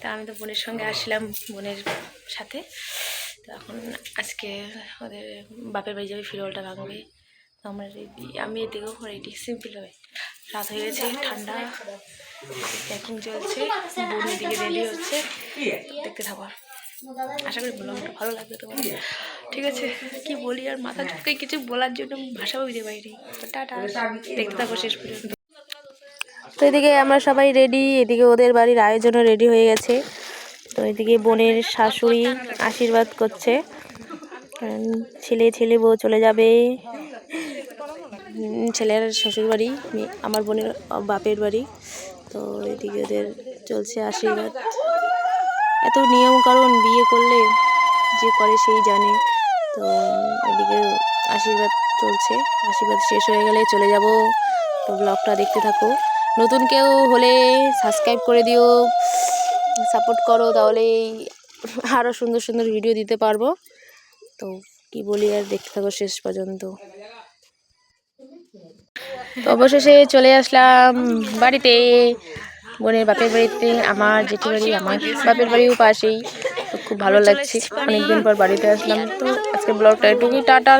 তা আমি তো বোনের সঙ্গে আসলাম, বোনের সাথে। তো এখন আজকে ওদের বাপের বাড়ি যাবে, ফিরোলটা ভাঙবে। তো আমরা রেডি আমি এদিকেও রেডি সিম্পল হবে। রাত হয়ে গেছে, ঠান্ডা। প্যাকিং চলছে। বোন এদিকে রেডি হচ্ছে। দেখতে থাকো। আশা করি ব্লগটা ভালো লাগবে তোমার। ঠিক আছে, কি বলি আর মাথা ঢুকে কিছু বলার জন্য ভাষাও দিতে পারিনি। টাটা। দেখতে থাকো শেষ পর্যন্ত। তো এদিকে আমরা সবাই রেডি এদিকে ওদের বাড়ির আয়োজনও রেডি হয়ে গেছে। তো এদিকে বোনের শাশুড়ি আশীর্বাদ করছে। ছেলে ছেলে বউ চলে যাবে। ছেলের শ্বশুর বাড়ি আমার বোনের বাপের বাড়ি। তো এদিকে ওদের চলছে আশীর্বাদ। এত নিয়ম কারণ বিয়ে করলে যে করে সেই জানে। তো এদিকে আশীর্বাদ চলছে। আশীর্বাদ শেষ হয়ে গেলে চলে যাব। তো ব্লগটা দেখতে থাকো। নতুন কেউ হলে সাবস্ক্রাইব করে দিও সাপোর্ট করো, তাহলেই আরও সুন্দর সুন্দর ভিডিও দিতে পারব। তো কি বলি আর দেখতে থাকো শেষ পর্যন্ত। তো অবশেষে চলে আসলাম বাড়িতে, বোনের বাপের বাড়িতে, আমার জেঠি বাড়ি আমার বাপের বাড়িও পাশেই। তো খুব ভালো লাগছে। অনেকদিন পর বাড়িতে আসলাম। তো আজকে ব্লগটা এটুকুই, টাটা।